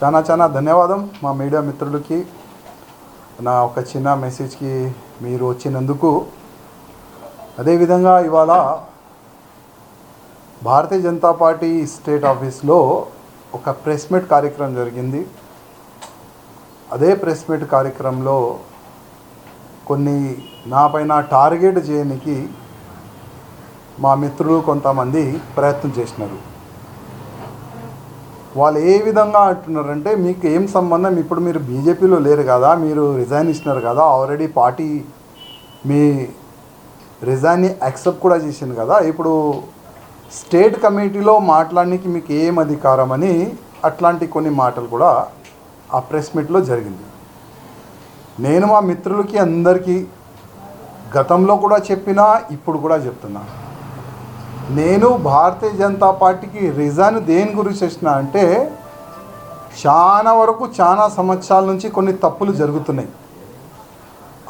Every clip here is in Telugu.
చాలా చాలా ధన్యవాదం మా మీడియా మిత్రులకి నా ఒక చిన్న మెసేజ్కి మీరు వచ్చినందుకు. అదేవిధంగా ఇవాళ భారతీయ జనతా పార్టీ స్టేట్ ఆఫీస్లో ఒక ప్రెస్ మీట్ కార్యక్రమం జరిగింది. అదే ప్రెస్ మీట్ కార్యక్రమంలో కొన్ని నా పైన టార్గెట్ చేయడానికి మా మిత్రులు కొంతమంది ప్రయత్నం చేసినారు. వాళ్ళు ఏ విధంగా అంటున్నారంటే మీకు ఏం సంబంధం? ఇప్పుడు మీరు బీజేపీలో లేరు కదా మీరు రిజైన్ ఇచ్చినారు కదా ఆల్రెడీ పార్టీ మీ రిజైన్ని యాక్సెప్ట్ కూడా చేసింది కదా ఇప్పుడు స్టేట్ కమిటీలో మాట్లాడడానికి మీకు ఏం అధికారం అని అట్లాంటి కొన్ని మాటలు కూడా ఆ ప్రెస్ మీట్లో జరిగింది. నేను మా మిత్రులకి అందరికీ గతంలో కూడా చెప్పినా ఇప్పుడు కూడా చెప్తున్నాను నేను భారతీయ జనతా పార్టీకి రిజైన్ దేని గురించి వచ్చిన అంటే చాలా వరకు చాలా సంవత్సరాల నుంచి కొన్ని తప్పులు జరుగుతున్నాయి.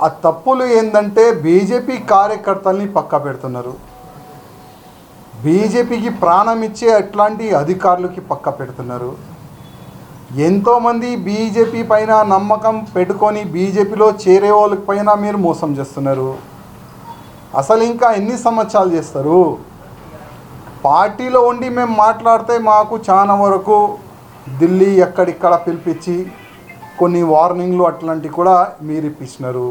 ఆ తప్పులు ఏంటంటే బీజేపీ కార్యకర్తల్ని పక్క పెడుతున్నారు. బీజేపీకి ప్రాణం ఇచ్చే అట్లాంటి అధికారులకి పక్క పెడుతున్నారు. ఎంతోమంది బీజేపీ పైన నమ్మకం పెట్టుకొని బీజేపీలో చేరే వాళ్ళకి పైన మీరు మోసం చేస్తున్నారు. అసలు ఇంకా ఎన్ని సంవత్సరాలు చేస్తారు? పార్టీలో ఉండి మేము మాట్లాడితే మాకు చాలా వరకు ఢిల్లీ ఎక్కడిక్కడ పిలిపించి కొన్ని వార్నింగ్లు అట్లాంటివి కూడా మీరు ఇప్పించినారు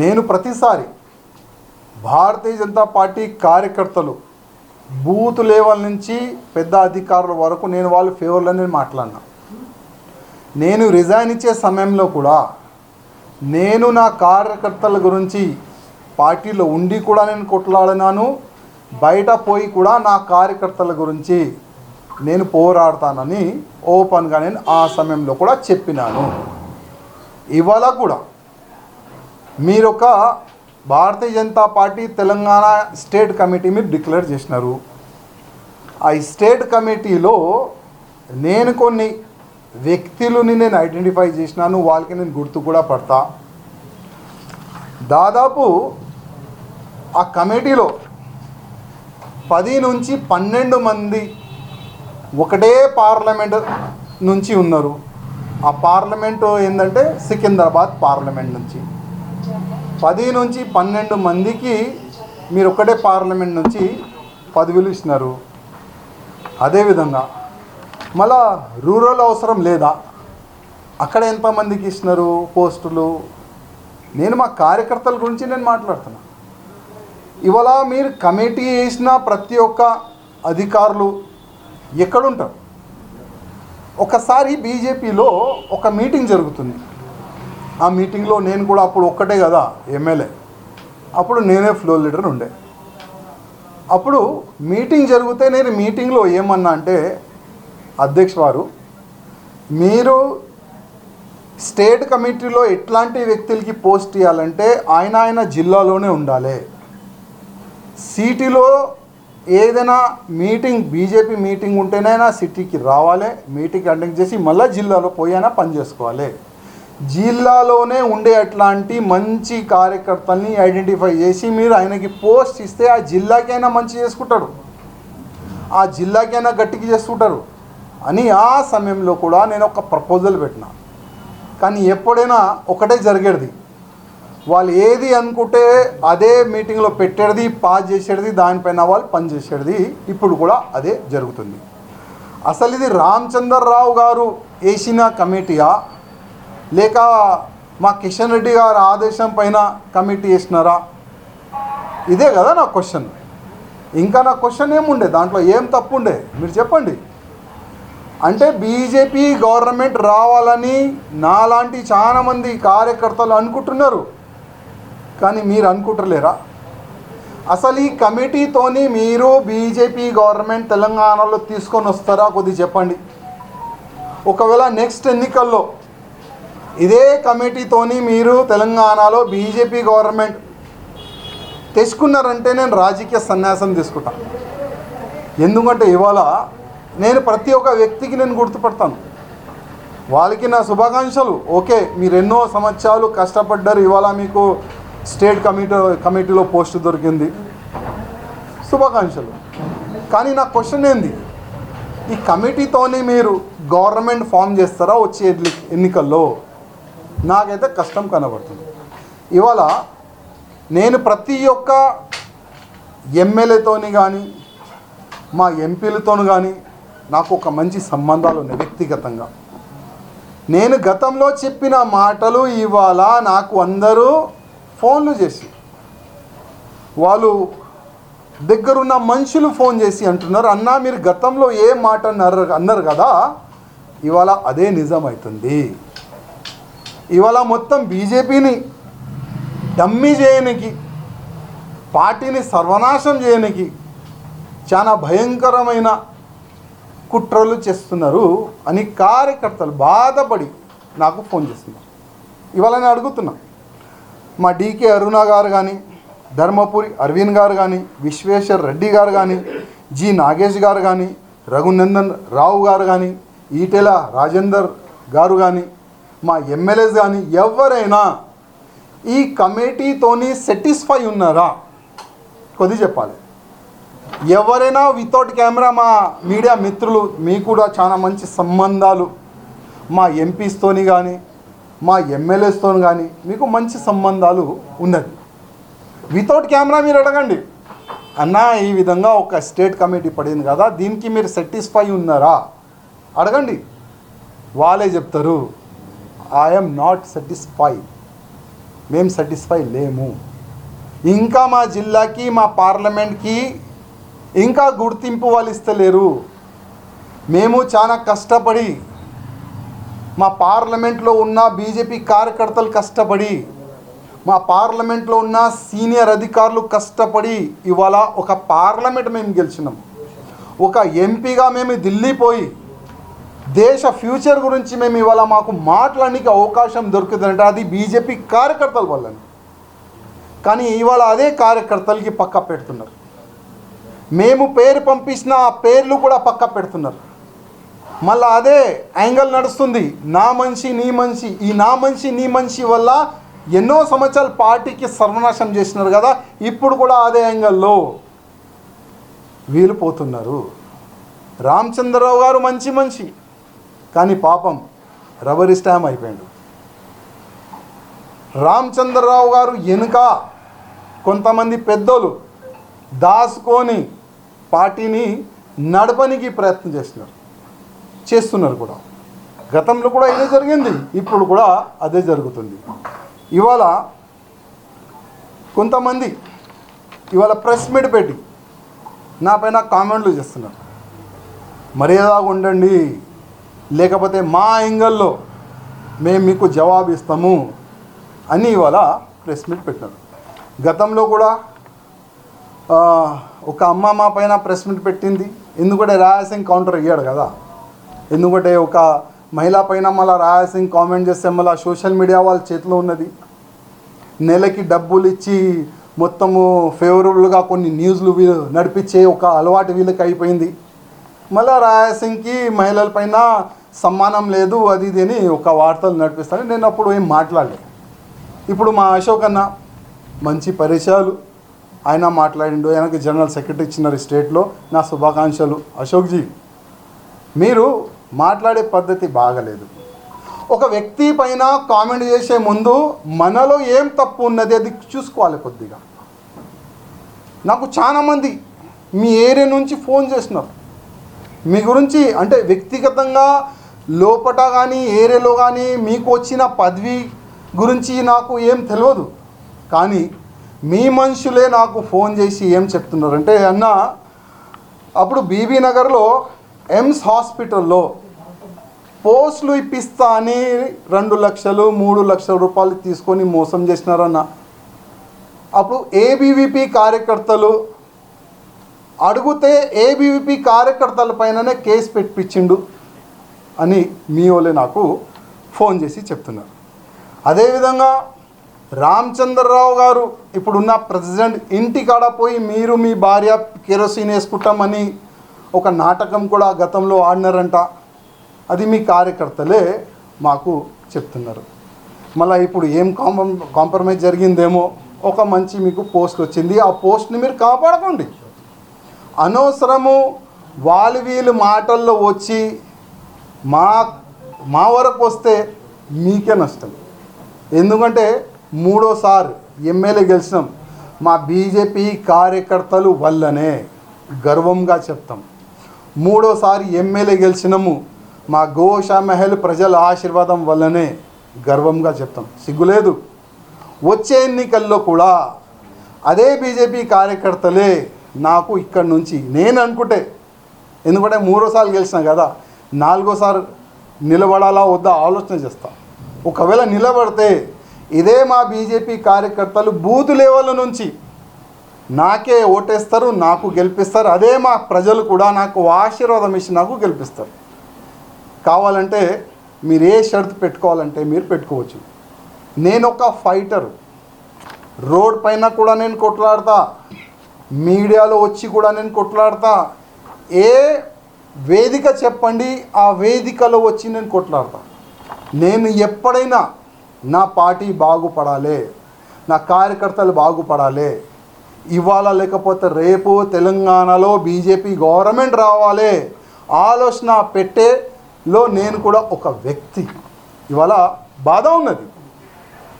నేను ప్రతిసారి భారతీయ జనతా పార్టీ కార్యకర్తలు బూత్ లెవెల్ నుంచి పెద్ద అధికారుల వరకు నేను వాళ్ళ ఫేవర్లోనే మాట్లాడినా. నేను రిజైన్ ఇచ్చే సమయంలో కూడా నేను నా కార్యకర్తల గురించి పార్టీలో ఉండి కూడా నేను కొట్లాడినాను. బయట పోయి కూడా నా కార్యకర్తల గురించి నేను పోరాడతానని ఓపెన్గా నేను ఆ సమయంలో కూడా చెప్పినాను. ఇవాళ కూడా మీరు ఒక Bharatiya Janata party Telangana state committee మీరు డిక్లేర్ చేసినారు. ఆ స్టేట్ కమిటీలో నేను కొన్ని వ్యక్తులని నేను ఐడెంటిఫై చేసినాను వాళ్ళకి నేను గుర్తు కూడా పడతా. దాదాపు ఆ కమిటీలో పది నుంచి పన్నెండు మంది ఒకటే పార్లమెంట్ నుంచి ఉన్నారు. ఆ పార్లమెంటు ఏంటంటే సికింద్రాబాద్ పార్లమెంట్ నుంచి. పది నుంచి పన్నెండు మందికి మీరు ఒకటే పార్లమెంట్ నుంచి పదవులు ఇచ్చినారు. అదేవిధంగా మళ్ళా రూరల్ అవసరం లేదా? అక్కడ ఎంతమందికి ఇచ్చినారు పోస్టులు? నేను మా కార్యకర్తల గురించి నేను మాట్లాడుతున్నా. ఇవాళ మీరు కమిటీ వేసిన ప్రతి ఒక్క అధికారులు ఎక్కడుంటారు? ఒకసారి బీజేపీలో ఒక మీటింగ్ జరుగుతుంది. ఆ మీటింగ్లో నేను కూడా అప్పుడు ఒక్కటే కదా ఎమ్మెల్యే. అప్పుడు నేనే ఫ్లో లీడర్ ఉండే. అప్పుడు మీటింగ్ జరిగితే నేను మీటింగ్లో ఏమన్నా అంటే అధ్యక్ష వారు మీరు స్టేట్ కమిటీలో ఎట్లాంటి వ్యక్తులకి పోస్ట్ ఇవ్వాలంటే ఆయన ఆయన జిల్లాలోనే ఉండాలి. సిటీలో ఏదైనా మీటింగ్ బీజేపీ మీటింగ్ ఉంటేనైనా సిటీకి రావాలి మీటింగ్ అటెండ్ చేసి మళ్ళీ జిల్లాలో పోయినా పని చేసుకోవాలి. జిల్లాలోనే ఉండే అట్లాంటి మంచి కార్యకర్తల్ని ఐడెంటిఫై చేసి మీరు ఆయనకి పోస్ట్ ఇస్తే ఆ జిల్లాకైనా మంచి చేసుకుంటాడు ఆ జిల్లాకైనా గట్టికి చేసుకుంటారు. అని ఆ సమయంలో కూడా నేను ఒక ప్రపోజల్ పెట్టిన. కానీ ఎప్పుడైనా ఒకటే జరిగేది. వాళ్ళు ఏది అనుకుంటే అదే మీటింగ్లో పెట్టేది పాస్ చేసేది దానిపైన వాళ్ళు పనిచేసేది ఇప్పుడు కూడా అదే జరుగుతుంది. అసలు ఇది రామచంద్రరావు గారు వేసిన కమిటీయా? లేక మా కిషన్ రెడ్డి గారి ఆదేశం పైన కమిటీ వేసినారా? ఇదే కదా నా క్వశ్చన్. ఇంకా నా క్వశ్చన్ ఏముండే? దాంట్లో ఏం తప్పు ఉండే మీరు చెప్పండి. అంటే బీజేపీ గవర్నమెంట్ రావాలని నాలాంటి చాలా మంది కార్యకర్తలు అనుకుంటున్నారు. కానీ మీరు అనుకుంటలేరా? అసలు ఈ కమిటీతోని మీరు బీజేపీ గవర్నమెంట్ తెలంగాణలో తీసుకొని వస్తారా కొద్దిగా చెప్పండి. ఒకవేళ నెక్స్ట్ ఎన్నికల్లో ఇదే కమిటీతోని మీరు తెలంగాణలో బీజేపీ గవర్నమెంట్ తెచ్చుకున్నారంటే నేను రాజకీయ సన్యాసం తీసుకుంటాను ఎందుకంటే ఇవాళ నేను ప్రతి ఒక్క వ్యక్తికి నేను గుర్తుపడతాను. వాళ్ళకి నా శుభాకాంక్షలు. ఓకే మీరు ఎన్నో సంవత్సరాలు కష్టపడ్డారు. ఇవాళ మీకు స్టేట్ కమిటీ కమిటీలో పోస్ట్ దొరికింది. శుభాకాంక్షలు. కానీ నా క్వశ్చన్ ఏంది? ఈ కమిటీతోనే మీరు గవర్నమెంట్ ఫామ్ చేస్తారా వచ్చే ఎన్నికల్లో? నాకైతే కష్టం కనబడుతుంది. ఇవాళ నేను ప్రతి ఒక్క ఎమ్మెల్యేతోని కానీ మా ఎంపీలతోని కానీ నాకు ఒక మంచి సంబంధాలు ఉన్నాయి వ్యక్తిగతంగా. నేను గతంలో చెప్పిన మాటలు ఇవాళ నాకు అందరూ ఫోన్లు చేసి వాళ్ళు దగ్గరున్న మనుషులు ఫోన్ చేసి అంటున్నారు అన్నా మీరు గతంలో ఏ మాట అన్నారు అన్నారు కదా? ఇవాళ అదే నిజమవుతుంది ఇవాళ మొత్తం బీజేపీని డమ్మీ చేయనికి పార్టీని సర్వనాశం చేయనికి చాలా భయంకరమైన కుట్రలు చేస్తున్నారు అని కార్యకర్తలు బాధపడి నాకు ఫోన్ చేస్తున్నారు. ఇవాళ నేను అడుగుతున్నా మా డీకే అరుణ గారు కానీ ధర్మపురి అరవింద్ గారు కానీ విశ్వేశ్వర్ రెడ్డి గారు కానీ జి నాగేష్ గారు కానీ రఘునందన్ రావు గారు కానీ ఈటెల రాజేందర్ గారు కానీ మా ఎమ్మెల్యేస్ కానీ ఎవరైనా ఈ కమిటీతోని సాటిస్ఫై ఉన్నారా? కొద్ది చెప్పాలి. ఎవరైనా వితౌట్ కెమెరా మా మీడియా మిత్రులు మీకు కూడా చాలా మంచి సంబంధాలు మా ఎంపీస్తోని కానీ మా ఎమ్మెల్యేస్తో కానీ మీకు మంచి సంబంధాలు ఉన్నది. వితౌట్ కెమెరా మీరు అడగండి. అన్న ఈ విధంగా ఒక స్టేట్ కమిటీ పడింది కదా దీనికి మీరు సాటిస్ఫై ఉన్నారా? అడగండి. వాళ్ళే చెప్తారు ఐఎమ్ నాట్ సాటిస్ఫై మేము సాటిస్ఫై లేము. ఇంకా మా జిల్లాకి మా పార్లమెంట్కి ఇంకా గుర్తింపు వాళ్ళు ఇస్తలేరు. మేము చాలా కష్టపడి మా పార్లమెంట్లో ఉన్న బీజేపీ కార్యకర్తలు కష్టపడి మా పార్లమెంట్లో ఉన్న సీనియర్ అధికారులు కష్టపడి ఇవాళ ఒక పార్లమెంట్ మేము గెలిచినాం. ఒక ఎంపీగా మేము ఢిల్లీ పోయి దేశ ఫ్యూచర్ గురించి మేము ఇవాళ మాకు మాట్లాడడానికి అవకాశం దొరుకుతుందంటే. అది బీజేపీ కార్యకర్తల వల్లనే. కానీ ఇవాళ అదే కార్యకర్తలకి పక్క పెడుతున్నారు. మేము పేరు పంపించిన ఆ పేర్లు కూడా పక్క పెడుతున్నారు. మళ్ళీ అదే యాంగిల్ నడుస్తుంది. నా మనిషి నీ మనిషి. ఈ నా మనిషి నీ మనిషి వల్ల ఎన్నో సంవత్సరాలు పార్టీకి సర్వనాశం చేసినారు కదా ఇప్పుడు కూడా అదే యాంగిల్లో వీలు పోతున్నారు రామచంద్రరావు గారు మంచి మనిషి కానీ పాపం రబరీ స్టామ్ అయిపోయాడు. రామచంద్రరావు గారు వెనుక కొంతమంది పెద్దోళ్ళు దాసుకొని పార్టీని నడపనికి ప్రయత్నం చేస్తున్నారు. చేస్తున్నారు కూడా. గతంలో కూడా ఇదే జరిగింది ఇప్పుడు కూడా అదే జరుగుతుంది. ఇవాళ కొంతమంది ఇవాళ ప్రెస్ మీట్ పెట్టి నా పైన కామెంట్లు చేస్తున్నారు. మర్యాదగా ఉండండి లేకపోతే మా యాంగిల్లో మేము మీకు జవాబు ఇస్తాము అని ఇవాళ ప్రెస్ మీట్ పెట్టినారు గతంలో కూడా ఒక అమ్మ మా పైన ప్రెస్ మీట్ పెట్టింది. ఎందుకంటే రాయసింగ్ కౌంటర్ అయ్యాడు కదా. ఎందుకంటే ఒక మహిళ పైన మళ్ళీ రాయసింగ్ కామెంట్ చేస్తే మళ్ళీ సోషల్ మీడియా వాళ్ళ చేతిలో ఉన్నది. నెలకి డబ్బులు ఇచ్చి మొత్తము ఫేవరబుల్గా కొన్ని న్యూస్లు నడిపించే ఒక అలవాటు వీళ్ళకి అయిపోయింది. మళ్ళీ రాయసింగ్కి మహిళల పైన సమ్మానం లేదు అది ఇది అని ఒక వార్తలు నడిపిస్తాను నేను అప్పుడు ఏం మాట్లాడలేదు. ఇప్పుడు మా అశోక్ అన్న మంచి పరిచయాలు. ఆయన మాట్లాడిండు ఆయనకి జనరల్ సెక్రటరీ ఇచ్చినారు స్టేట్లో. నా శుభాకాంక్షలు. అశోక్జీ మీరు మాట్లాడే పద్ధతి బాగలేదు. ఒక వ్యక్తి పైన కామెంట్ చేసే ముందు మనలో ఏం తప్పు ఉన్నది అది చూసుకోవాలి కొద్దిగా. నాకు చాలామంది మీ ఏరియా నుంచి ఫోన్ చేస్తున్నారు. మీ గురించి అంటే వ్యక్తిగతంగా లోపట కానీ ఏరియాలో కానీ మీకు వచ్చిన పదవి గురించి నాకు ఏం తెలియదు. కానీ మీ మనుషులే నాకు ఫోన్ చేసి ఏం చెప్తున్నారంటే అన్న అప్పుడు బీబీ నగర్లో ఎమ్స్ హాస్పిటల్లో పోస్టులు ఇప్పిస్తా అని రెండు లక్షలు మూడు లక్షల రూపాయలు తీసుకొని మోసం చేసినారన్న. అప్పుడు ఏబీవీపీ కార్యకర్తలు అడిగితే ఏబీవీపీ కార్యకర్తల పైననే కేసు పెట్టించిండు అని మీ వాళ్ళే నాకు ఫోన్ చేసి చెప్తున్నారు. అదేవిధంగా రామచంద్రరావు గారు ఇప్పుడున్న ప్రెసిడెంట్ ఇంటి కాడ పోయి మీరు మీ భార్య కెరోసిన్ వేసుకుంటామని ఒక నాటకం కూడా గతంలో ఆడినారంట. అది మీ కార్యకర్తలే మాకు చెప్తున్నారు. మళ్ళీ ఇప్పుడు ఏం కాంప్రమ్ కాంప్రమైజ్ జరిగిందేమో ఒక మంచి మీకు పోస్ట్ వచ్చింది. ఆ పోస్ట్ని మీరు కాపాడుకోండి. అనవసరము వాళ్ళు వీళ్ళు మాటల్లో వచ్చి మా మా వరకు వస్తే మీకే నష్టం. ఎందుకంటే మూడోసారి ఎమ్మెల్యే గెలిచినాం. మా బీజేపీ కార్యకర్తలు వల్లనే గర్వంగా చెప్తాం. మూడోసారి ఎమ్మెల్యే గెలిచినాము మా గోషా మహల్ ప్రజల ఆశీర్వాదం వల్లనే గర్వంగా చెప్తాం. సిగ్గులేదు? వచ్చే ఎన్నికల్లో కూడా అదే బీజేపీ కార్యకర్తలే నాకు ఇక్కడ నుంచి నేను అనుకుంటే ఎందుకంటే మూడోసారి గెలిచిన కదా నాలుగోసారి నిలబడాలా వద్దా ఆలోచన చేస్తా. ఒకవేళ నిలబడితే ఇదే మా బీజేపీ కార్యకర్తలు బూత్ లెవెల్ నుంచి నాకే ఓటేస్తారు నాకు గెలిపిస్తారు అదే మా ప్రజలు కూడా నాకు ఆశీర్వాదం ఇచ్చి నాకు గెలిపిస్తారు. కావాలంటే మీరు ఏ షరతు పెట్టుకోవాలంటే మీరు పెట్టుకోవచ్చు. నేను ఒక ఫైటర్. రోడ్ పైన కూడా నేను కొట్లాడతా. మీడియాలో వచ్చి కూడా నేను కొట్లాడతా. ఏ వేదిక చెప్పండి ఆ వేదికలో వచ్చి నేను కొట్లాడతా. నేను ఎప్పుడైనా నా పార్టీ బాగుపడాలి నా కార్యకర్తలు బాగుపడాలి ఇవాళ లేకపోతే రేపు తెలంగాణలో బీజేపీ గవర్నమెంట్ రావాలి ఆలోచన పెట్టే లో నేను కూడా ఒక వ్యక్తి. ఇవాళ బాధ ఉన్నది.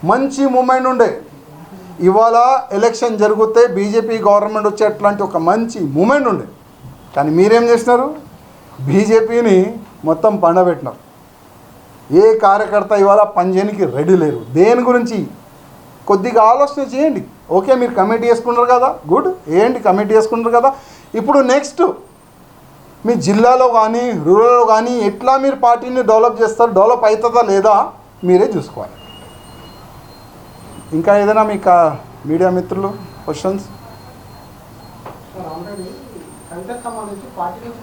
మంచి మూమెంట్ ఉండే. ఇవాళ ఎలక్షన్ జరిగితే బీజేపీ గవర్నమెంట్ వచ్చేట్లాంటి ఒక మంచి మూమెంట్ ఉండే. కానీ మీరేం చేసినారు? బీజేపీని మొత్తం పండబెట్టినారు. ఏ కార్యకర్త ఇవాళ పనిచేయడానికి రెడీ లేరు. దేని గురించి? కొద్దిగా ఆలోచన చేయండి. ఓకే మీరు కమిటీ వేసుకున్నారు కదా. గుడ్. ఏంటి కమిటీ వేసుకున్నారు కదా. ఇప్పుడు నెక్స్ట్ మీ జిల్లాలో కానీ రూరల్లో కానీ ఎట్లా మీరు పార్టీని డెవలప్ చేస్తారు డెవలప్ అవుతుందా లేదా మీరే చూసుకోవాలి. ఇంకా ఏదైనా మీకు మీడియా మిత్రులు క్వశ్చన్స్ ఆల్రెడీ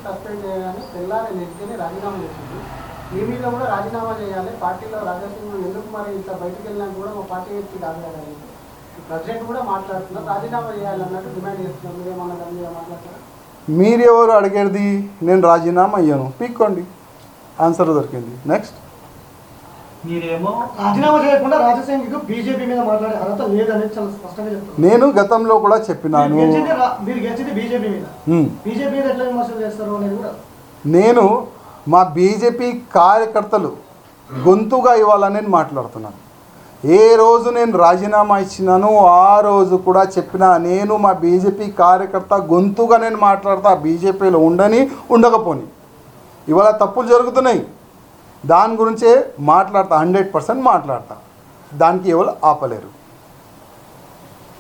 సస్పెండ్ చేయాలని తెల్లారి రాజీనామా మీ మీద కూడా రాజీనామా చేయాలి పార్టీలో రాజాసింగ్ ఎందుకు మరి ఇంత బయటికి వెళ్ళినా కూడా మా పార్టీ వ్యక్తి కాదు కదా ప్రెసిడెంట్ కూడా మాట్లాడుతున్నారు రాజీనామా చేయాలన్నట్టు డిమాండ్ చేస్తున్నారు. మీరేమన్నా దాని మీద మీరు ఎవరు అడిగేది? నేను రాజీనామా అయ్యాను. పీక్కోండి. ఆన్సర్ దొరికింది. నెక్స్ట్ మీరేమో రాజీనామా చేయకుండా రాజశేఖర్ బీజేపీ మీద మాట్లాడే అర్హత లేదనేది చాలా స్పష్టంగా చెప్తున్నారు. నేను గతంలో కూడా చెప్పినాను. మీరు గెలిచింది రా- మీరు గెలిచింది బీజేపీ మీద. హ్మ్. బీజేపీ మీద ఎట్లా విమర్శలు చేస్తారు అనేది కూడా నేను మా బీజేపీ కార్యకర్తలు గొంతుగా ఇవ్వాలని నేను మాట్లాడుతున్నాను. ఏ రోజు నేను రాజీనామా ఇచ్చినాను ఆ రోజు కూడా చెప్పిన నేను మా బీజేపీ కార్యకర్త గొంతుగా నేను మాట్లాడతా బీజేపీలో ఉండని ఉండకపోని. ఇవాళ తప్పులు జరుగుతున్నాయి. దాని గురించే మాట్లాడతా హండ్రెడ్ పర్సెంట్ మాట్లాడతా. దానికి ఎవరు ఆపలేరు.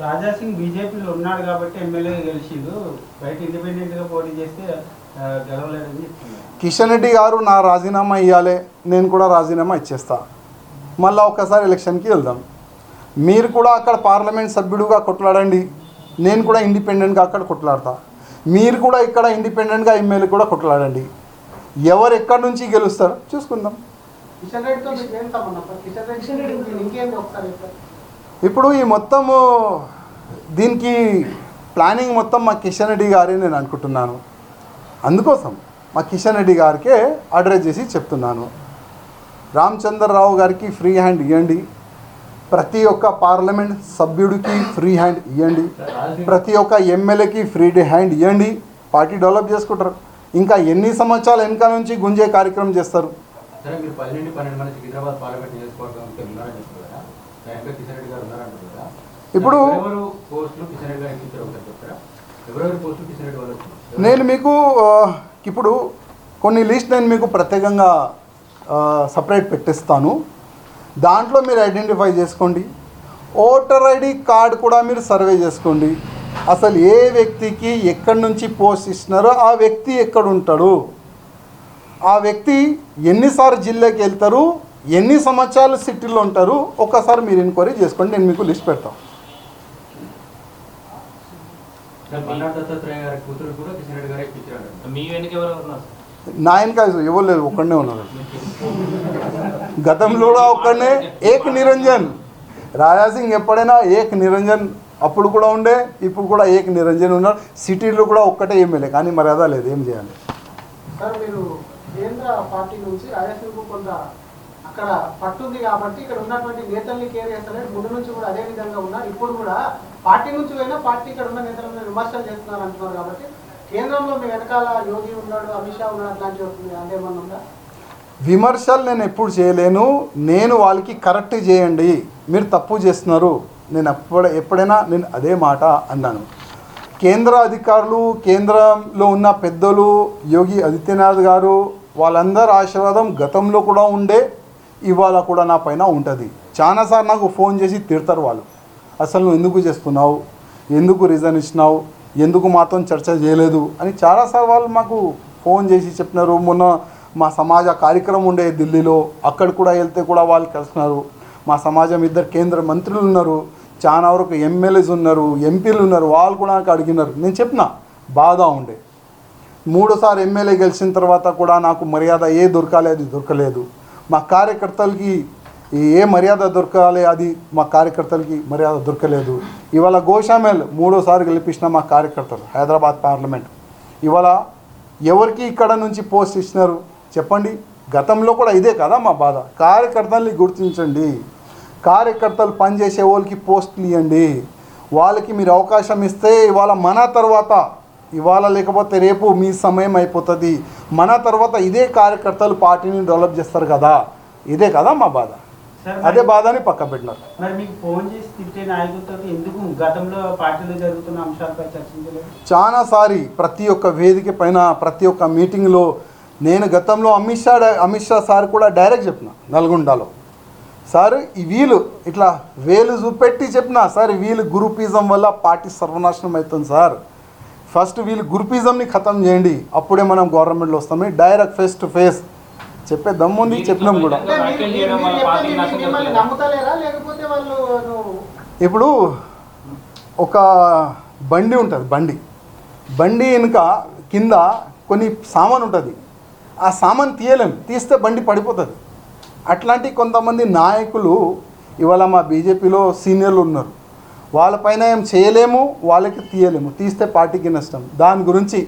రాజా సింగ్ బీజేపీలో ఉన్నాడు కాబట్టి ఎమ్మెల్యే గెలిచిండు. బయట ఇండిపెండెంట్గా పోటీ చేస్తే గెలవలేదని కిషన్ రెడ్డి గారు నా రాజీనామా ఇవ్వాలి నేను కూడా రాజీనామా ఇచ్చేస్తా. మళ్ళీ ఒక్కసారి ఎలక్షన్కి వెళ్దాం. మీరు కూడా అక్కడ పార్లమెంట్ సభ్యుడుగా కొట్లాడండి. నేను కూడా ఇండిపెండెంట్గా అక్కడ కొట్లాడతా. మీరు కూడా ఇక్కడ ఇండిపెండెంట్గా ఎమ్మెల్యే కూడా కొట్లాడండి. ఎవరు ఎక్కడి నుంచి గెలుస్తారో? చూసుకుందాం. ఇప్పుడు ఈ మొత్తము దీనికి ప్లానింగ్ మొత్తం మా కిషన్ రెడ్డి గారే నేను అనుకుంటున్నాను. అందుకోసం మా కిషన్ రెడ్డి గారికే అడ్రస్ చేసి చెప్తున్నాను. రామచంద్రరావు గారికి ఫ్రీ హ్యాండ్ ఇవ్వండి ప్రతి ఒక్క పార్లమెంట్ సభ్యుడికి ఫ్రీ హ్యాండ్ ఇవ్వండి ప్రతి ఒక్క ఎమ్మెల్యేకి ఫ్రీ హ్యాండ్ ఇవ్వండి పార్టీ డెవలప్ చేసుకుంటారు. ఇంకా ఎన్ని సంవత్సరాలు వెనక నుంచి గుంజే కార్యక్రమం చేస్తారు? ఇప్పుడు-? నేను మీకు ఇప్పుడు కొన్ని లిస్ట్ నేను మీకు ప్రత్యేకంగా సపరేట్ పెట్టిస్తాను. దాంట్లో మీరు ఐడెంటిఫై చేసుకోండి. ఓటర్ ఐడి కార్డ్ కూడా మీరు సర్వే చేసుకోండి. అసలు ఏ వ్యక్తికి ఎక్కడి నుంచి పోస్ట్ ఇస్తున్నారో ఆ వ్యక్తి ఎక్కడ ఉంటాడు? ఆ వ్యక్తి ఎన్నిసార్లు జిల్లాకి వెళ్తారు? ఎన్ని సంవత్సరాలు సిటీలో ఉంటారు? ఒక్కసారి మీరు ఎంక్వైరీ చేసుకోండి. నేను మీకు లిస్ట్ పెడతాను మీ వెనక ఎవరు ఉన్నారు? నా వెనక ఎవరు లేదు ఒక్కడనే ఉన్నారు. గతంలో కూడా ఒక్కడనే ఏక్ నిరంజన్. రాజాసింగ్ ఎప్పుడైనా ఏక్ నిరంజన్ అప్పుడు కూడా ఉండే ఇప్పుడు కూడా ఏక్ నిరంజన్ ఉన్నారు. సిటీలో కూడా ఒక్కటే ఎమ్మెల్యే కానీ మర్యాద లేదు ఏం చేయాలి? సార్ మీరు కేంద్ర పార్టీ నుంచి రాజశేఖర్ కొంత అక్కడ పట్టుంది కాబట్టి ఇక్కడ ఉన్నటువంటి నేతల్ని కేర్ చేస్తలేదు ముందు నుంచి కూడా అదే విధంగా ఉన్నారు. ఇప్పుడు కూడా పార్టీ నుంచి పోయినా పార్టీ ఇక్కడ ఉన్న నేతల మీద విమర్శలు చేస్తున్నారు అంటున్నారు కాబట్టి కేంద్రంలో మీ వెనకాల యోగి ఉన్నాడు అమిత్ షా ఉన్నాడు అట్లాంటివి చెప్తుంది అదేమన్నా ఉందా? విమర్శలు నేను ఎప్పుడు చేయలేను. నేను వాళ్ళకి కరెక్ట్ చేయండి. మీరు తప్పు చేస్తున్నారు. నేను ఎప్పుడు ఎప్పుడైనా నేను అదే మాట అన్నాను. కేంద్ర అధికారులు కేంద్రంలో ఉన్న పెద్దలు యోగి ఆదిత్యనాథ్ గారు వాళ్ళందరి ఆశీర్వాదం గతంలో కూడా ఉండే ఇవాళ కూడా నా పైన ఉంటుంది. చాలాసార్లు నాకు ఫోన్ చేసి తిడతారు వాళ్ళు. అసలు నువ్వు ఎందుకు చేస్తున్నావు? ఎందుకు రీజన్ ఇచ్చినావు? ఎందుకు మాతో చర్చ చేయలేదు అని చాలాసార్లు వాళ్ళు మాకు ఫోన్ చేసి చెప్పినారు. మొన్న మా సమాజ కార్యక్రమం ఉండే ఢిల్లీలో అక్కడ కూడా వెళ్తే కూడా వాళ్ళు కలిసినారు. మా సమాజం ఇద్దరు కేంద్ర మంత్రులు ఉన్నారు. చాలా వరకు ఎమ్మెల్యేస్ ఉన్నారు ఎంపీలు ఉన్నారు. వాళ్ళు కూడా నాకు అడిగినారు. నేను చెప్పిన బాధ ఉండే. మూడోసారి ఎమ్మెల్యే గెలిచిన తర్వాత కూడా నాకు మర్యాద ఏ దొరకాలి అది దొరకలేదు. మా కార్యకర్తలకి ఏ మర్యాద దొరకాలి అది మా కార్యకర్తలకి మర్యాద దొరకలేదు. ఇవాళ గోషామేల్ మూడోసారి గెలిపించిన మా కార్యకర్తలు హైదరాబాద్ పార్లమెంట్. ఇవాళ ఎవరికి ఇక్కడ నుంచి పోస్ట్ ఇచ్చినారు చెప్పండి? గతంలో కూడా ఇదే కదా మా బాధ. కార్యకర్తల్ని గుర్తించండి. కార్యకర్తలు పనిచేసే వాళ్ళకి పోస్టులు ఇవ్వండి వాళ్ళకి మీరు అవకాశం ఇస్తే ఇవాళ మన తర్వాత ఇవాళ లేకపోతే రేపు మీ సమయం అయిపోతుంది. మన తర్వాత ఇదే కార్యకర్తలు పార్టీని డెవలప్ చేస్తారు కదా. ఇదే కదా మా బాధ. సార్ అదే బాధని పక్క పెట్టినారు. మరి మీకు ఫోన్ చేసి తిట్టే నాయకులతో ఎందుకు గతంలో పార్టీలో జరుగుతున్న అంశాలపై చర్చించలేదు? చాలాసారి ప్రతి ఒక్క వేదిక పైన ప్రతి ఒక్క మీటింగ్లో నేను గతంలో అమిత్ షా అమిత్ షా సార్ కూడా డైరెక్ట్ చెప్పిన నల్గొండలో. సార్ ఈ వీలు ఇట్లా వేలు చూపెట్టి చెప్పిన సార్ వీళ్ళు గ్రూపిజం వల్ల పార్టీ సర్వనాశనం అవుతుంది సార్. ఫస్ట్ వీళ్ళు గ్రూపిజంని ఖతం చేయండి అప్పుడే మనం గవర్నమెంట్లో వస్తామే డైరెక్ట్ ఫేస్ టు ఫేస్ చెప్పే దమ్ముంది చెప్పినాం కూడా. ఇప్పుడు ఒక బండి ఉంటుంది బండి. బండి వెనుక కింద కొన్ని సామాన్ ఉంటుంది. ఆ సామాన్ తీయలేం. తీస్తే బండి పడిపోతుంది. అట్లాంటి కొంతమంది నాయకులు ఇవాళ మా బీజేపీలో సీనియర్లు ఉన్నారు. వాళ్ళపైన ఏం చేయలేము వాళ్ళకి తీయలేము. తీస్తే పార్టీకి నష్టం. దాని గురించి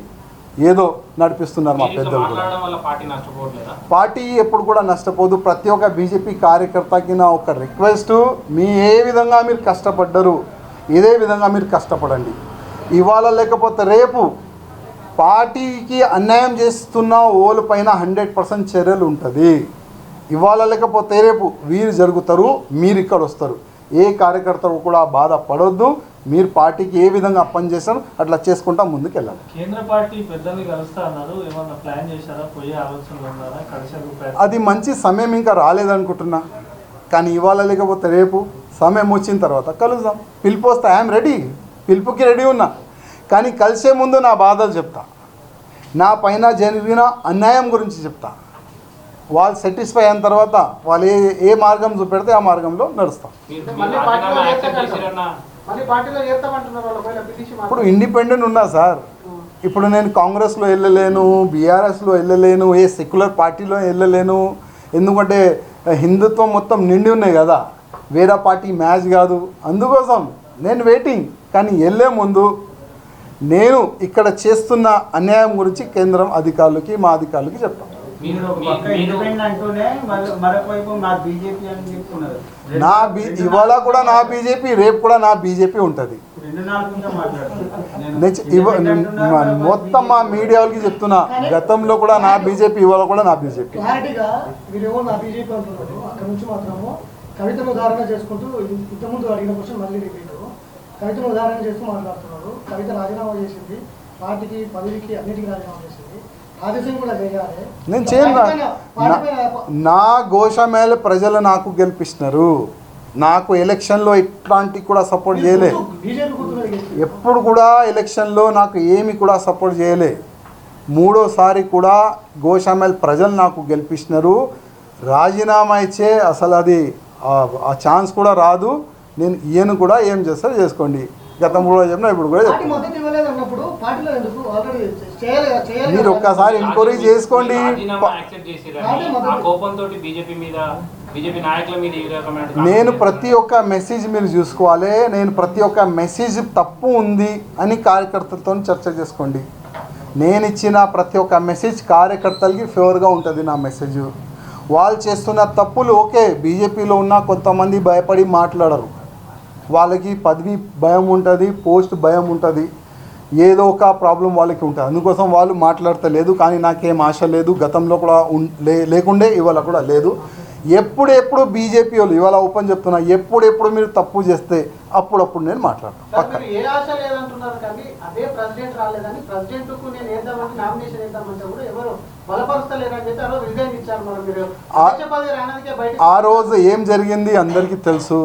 ఏదో నడిపిస్తున్నారు మా పెద్దలు కూడా. పార్టీ ఎప్పుడు కూడా నష్టపోదు. ప్రతి ఒక్క బీజేపీ కార్యకర్తకి నా ఒక రిక్వెస్ట్ మీ ఏ విధంగా మీరు కష్టపడ్డరు ఇదే విధంగా మీరు కష్టపడండి. ఇవాళ లేకపోతే రేపు పార్టీకి అన్యాయం చేస్తున్న ఓల పైన హండ్రెడ్ పర్సెంట్ చర్యలు ఉంటుంది. ఇవాళ లేకపోతే రేపు వీరు జరుగుతారు మీరు ఇక్కడ వస్తారు. ఏ కార్యకర్తలు కూడా బాధపడొద్దు. మీరు పార్టీకి ఏ విధంగా పనిచేస్తారో అట్లా చేసుకుంటా ముందుకు వెళ్ళాలి కేంద్ర పార్టీ పెద్దల్ని కలుస్తా అన్నారు ఏమన్నా ప్లాన్ చేశారా? పోయే ఆలోచనలు ఉన్నారా? అది మంచి సమయం ఇంకా రాలేదనుకుంటున్నా. కానీ ఇవాళ లేకపోతే రేపు సమయం వచ్చిన తర్వాత కలుద్దాం. పిలుపు వస్తే ఐఎమ్ రెడీ. పిలుపుకి రెడీ ఉన్నా. కానీ కలిసే ముందు నా బాధలు చెప్తా. నా పైన జరిగిన అన్యాయం గురించి చెప్తా. వాళ్ళు సాటిస్ఫై అయిన తర్వాత వాళ్ళు ఏ ఏ మార్గం చూపెడితే ఆ మార్గంలో నడుస్తాం. ఇప్పుడు ఇండిపెండెంట్ ఉన్నా సార్. ఇప్పుడు నేను కాంగ్రెస్లో వెళ్ళలేను బీఆర్ఎస్లో వెళ్ళలేను ఏ సెక్యులర్ పార్టీలో వెళ్ళలేను ఎందుకంటే హిందుత్వం మొత్తం నిండి ఉన్నాయి కదా. వేరే పార్టీ మ్యాచ్ కాదు. అందుకోసం నేను వెయిటింగ్ కానీ వెళ్ళే ముందు నేను ఇక్కడ చేస్తున్న అన్యాయం గురించి కేంద్రం అధికారులకి మా అధికారులకి చెప్తాను. మీరు ఒక మీ- పక్క మీరు- ఇండిపెండెంట్ అంటూనే మరి- మరొక వైపు మా బీజేపీ అని చెప్తున్నారు. నా ఇవాళ కూడా నా బీజేపీ రేపు కూడా నా బీజేపీ ఉంటుంది. మొత్తం మా. మీడియా వాళ్ళకి చెప్తున్నా గతంలో కూడా నా బీజేపీ ఇవాళ కూడా నా బీజేపీ క్లారిటీగా మీరేమో నా బీజేపీ అంటున్నారు. అక్కడ నుంచి మాత్రము కవితను ఉదాహరణ చేసుకుంటూ ఇంతకుముందు అడిగిన క్వశ్చన్ మళ్ళీ రిపీట్ కవితను ఉదాహరణ చేస్తూ మాట్లాడుతున్నారు. కవిత రాజీనామా చేసింది పార్టీకి పదవికి అన్నిటికీ రాజీనామా చేసింది. నేను చేయను నా గోషమేళ ప్రజలు నాకు గెలిపిస్తున్నారు. నాకు ఎలక్షన్లో ఇట్లాంటి కూడా సపోర్ట్ చేయలే. ఎప్పుడు కూడా ఎలక్షన్లో నాకు ఏమి కూడా సపోర్ట్ చేయలే. మూడోసారి కూడా గోషామేల్ ప్రజలు నాకు గెలిపిస్తున్నారు. రాజీనామా ఇచ్చే అసలు అది ఆ- ఆ ఛాన్స్ కూడా రాదు. నేను ఈయన కూడా ఏం చేస్తారో చేసుకోండి. గతం కూడా చెప్పిన ఇప్పుడు కూడా మీరు. ఒక్కసారి ఎంక్వైరీ చేసుకోండి. రాజీనామా యాక్సెప్ట్ చేసిరని ఆ కోపంతో బీజేపీ మీద బీజేపీ నాయకుల మీద ఈ రకమైన నేను ప్రతి ఒక్క మెసేజ్ మీరు చూసుకోవాలి. నేను ప్రతి ఒక్క మెసేజ్ తప్పు ఉంది అని కార్యకర్తలతో చర్చ చేసుకోండి. నేను ఇచ్చిన ప్రతి ఒక్క మెసేజ్ కార్యకర్తలకి ఫేవర్గా ఉంటుంది నా మెసేజ్ వాళ్ళు చేస్తున్న తప్పులు ఓకే బీజేపీలో ఉన్న కొంతమంది భయపడి మాట్లాడరు. వాళ్ళకి పదవి భయం ఉంటుంది పోస్ట్ భయం ఉంటుంది. ఏదో ఒక ప్రాబ్లం వాళ్ళకి ఉంటుంది. అందుకోసం వాళ్ళు మాట్లాడతలేదు కానీ నాకేం ఆశ లేదు. గతంలో కూడా లేకుండే ఇవాళ కూడా లేదు. ఎప్పుడెప్పుడు బీజేపీ వాళ్ళు ఇవాళ ఓపెన్ చెప్తున్నా ఎప్పుడెప్పుడు మీరు తప్పు చేస్తే అప్పుడప్పుడు నేను మాట్లాడతాను పక్క. ఆ రోజు ఏం జరిగింది అందరికీ తెలుసు.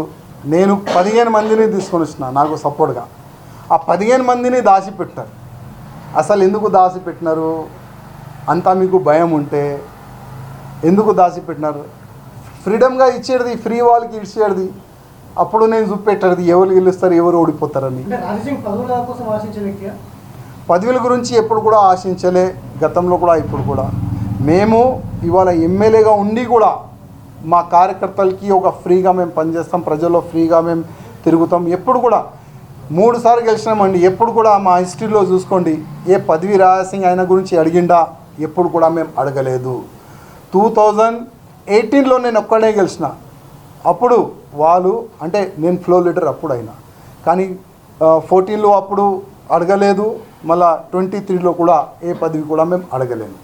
నేను పదిహేను మందిని తీసుకొని వచ్చిన నాకు సపోర్ట్గా. ఆ పదిహేను మందిని దాచిపెట్టారు. అసలు ఎందుకు దాచిపెట్టినారు? అంతా మీకు భయం ఉంటే ఎందుకు దాచిపెట్టినారు? ఫ్రీడమ్గా ఇచ్చేది ఫ్రీ వాళ్ళకి ఇచ్చేది. అప్పుడు నేను చూపెట్టేది ఎవరు గెలుస్తారు ఎవరు ఓడిపోతారని. పదవుల గురించి ఎప్పుడు కూడా ఆశించలే గతంలో కూడా ఇప్పుడు కూడా. మేము ఇవాళ ఎమ్మెల్యేగా ఉండి కూడా మా కార్యకర్తలకి ఒక ఫ్రీగా మేము పనిచేస్తాం ప్రజల్లో ఫ్రీగా మేము తిరుగుతాం. ఎప్పుడు కూడా మూడుసార్లు గెలిచినామండి. ఎప్పుడు కూడా మా హిస్టరీలో చూసుకోండి. ఏ పదవి రాయసింగ్ ఆయన గురించి అడిగిండా? ఎప్పుడు కూడా మేము అడగలేదు. టూ థౌజండ్ ఎయిటీన్లో నేను ఒక్కడే గెలిచిన. అప్పుడు వాళ్ళు అంటే నేను ఫ్లో లీడర్ అప్పుడు అయినా కానీ ఫోర్టీన్లో అప్పుడు అడగలేదు. మళ్ళా ట్వంటీ త్రీలో కూడా ఏ పదవి కూడా మేము అడగలేము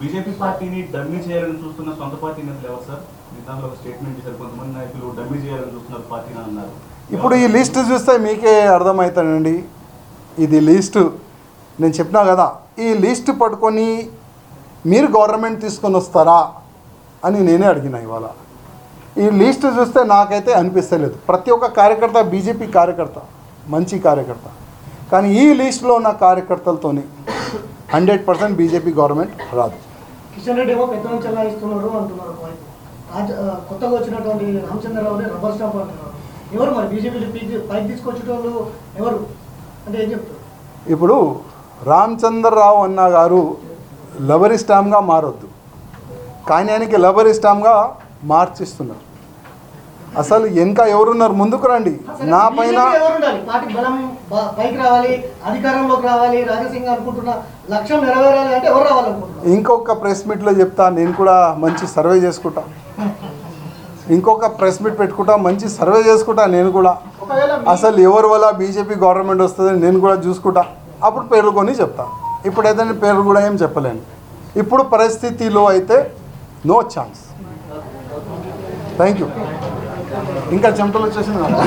బీజేపీ పార్టీని డమ్మీ చేయాలని చూస్తున్న సొంత పార్టీ నేతలు ఎవరు సార్? నిజాంలో ఒక స్టేట్మెంట్ చేశారు. కొంతమంది నాయకులు డమ్మీ చేయాలని చూస్తున్నారు పార్టీని అన్నారు. ఇప్పుడు ఈ లిస్ట్ చూస్తే మీకే అర్థమవుతానండి ఇది లిస్టు. నేను చెప్పినా కదా ఈ లిస్ట్ పట్టుకొని మీరు గవర్నమెంట్ తీసుకొని వస్తారా అని నేనే అడిగిన ఇవాళ. ఈ లిస్ట్ చూస్తే నాకైతే అనిపిస్తలేదు. ప్రతి ఒక్క కార్యకర్త బీజేపీ కార్యకర్త మంచి కార్యకర్త. కానీ ఈ లిస్టులో ఉన్న కార్యకర్తలతోని హండ్రెడ్ పర్సెంట్ బీజేపీ గవర్నమెంట్ రాదు. కిషన్ రెడ్డి ఏమో పెద్ద నుంచి అంటున్నారు కొత్తగా వచ్చినటువంటి రామచంద్రరావుని రబ్బర్ స్టాంప్ అంటున్నారు. ఎవరు మరి బీజేపీ పైకి పైకి తీసుకొచ్చేటోళ్ళు ఎవరు? అంటే ఏం చెప్తారు? ఇప్పుడు రామచంద్రరావు అన్న గారు లబరిస్టామ్గా మారొద్దు. కానీ ఆయనకి లబరిస్టామ్గా మార్చిస్తున్నారు. అసలు వెనక ఎవరున్నారు? ముందుకు రండి. నా పైన ఇంకొక ప్రెస్ మీట్లో చెప్తా నేను కూడా మంచి సర్వే చేసుకుంటా. ఇంకొక ప్రెస్ మీట్ పెట్టుకుంటా మంచి సర్వే చేసుకుంటా నేను కూడా. అసలు ఎవరి వల్ల బీజేపీ గవర్నమెంట్ వస్తుందని నేను కూడా చూసుకుంటా. అప్పుడు పేర్లు కొని చెప్తా. ఇప్పుడైతే నేను పేర్లు కూడా ఏం చెప్పలేను. ఇప్పుడు పరిస్థితిలో అయితే నో ఛాన్స్ థ్యాంక్ యూ ఇంకా చెమటలు వచ్చేసింది